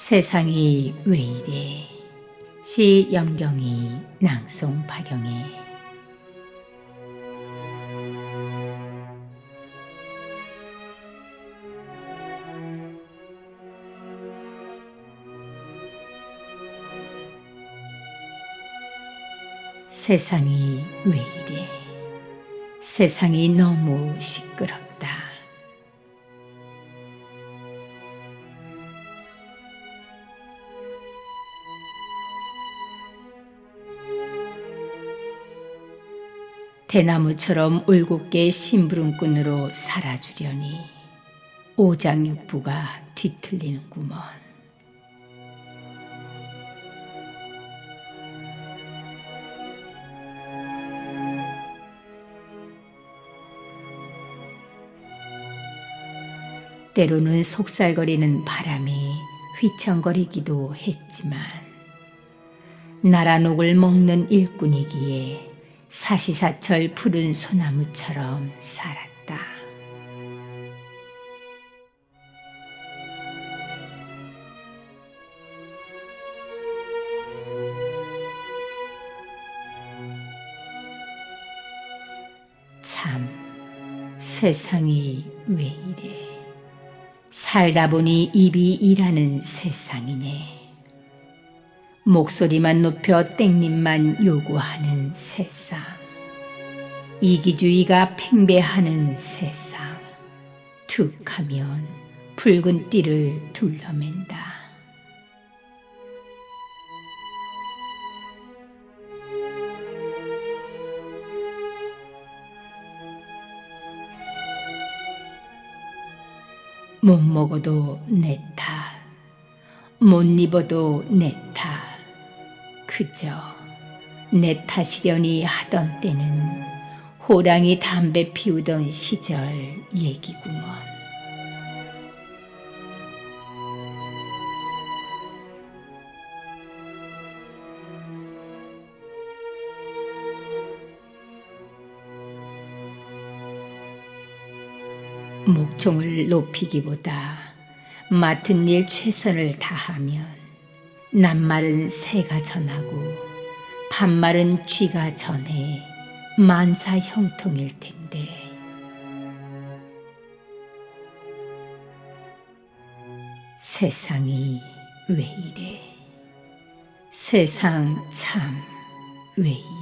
세상이 왜 이래? 시 염경이 낭송 박영애. 세상이 왜 이래? 세상이 너무 시끄럽다 대나무처럼 울곱게 심부름꾼으로 살아주려니 오장육부가 뒤틀리는구먼. 때로는 속살거리는 바람이 휘청거리기도 했지만 나라녹을 먹는 일꾼이기에 사시사철 푸른 소나무처럼 살았다. 참, 세상이 왜 이래. 살다 보니 입이 일하는 세상이네. 목소리만 높여 땡님만 요구하는 세상. 이기주의가 팽배하는 세상. 툭 하면 붉은 띠를 둘러맨다. 못 먹어도 내 탓, 못 입어도 내 탓, 그저 내 탓이려니 하던 때는 호랑이 담배 피우던 시절 얘기구먼. 목총을 높이기보다 맡은 일 최선을 다하면 낱말은 새가 전하고 반말은 쥐가 전해 만사 형통일 텐데. 세상이 왜 이래? 세상 참 왜 이래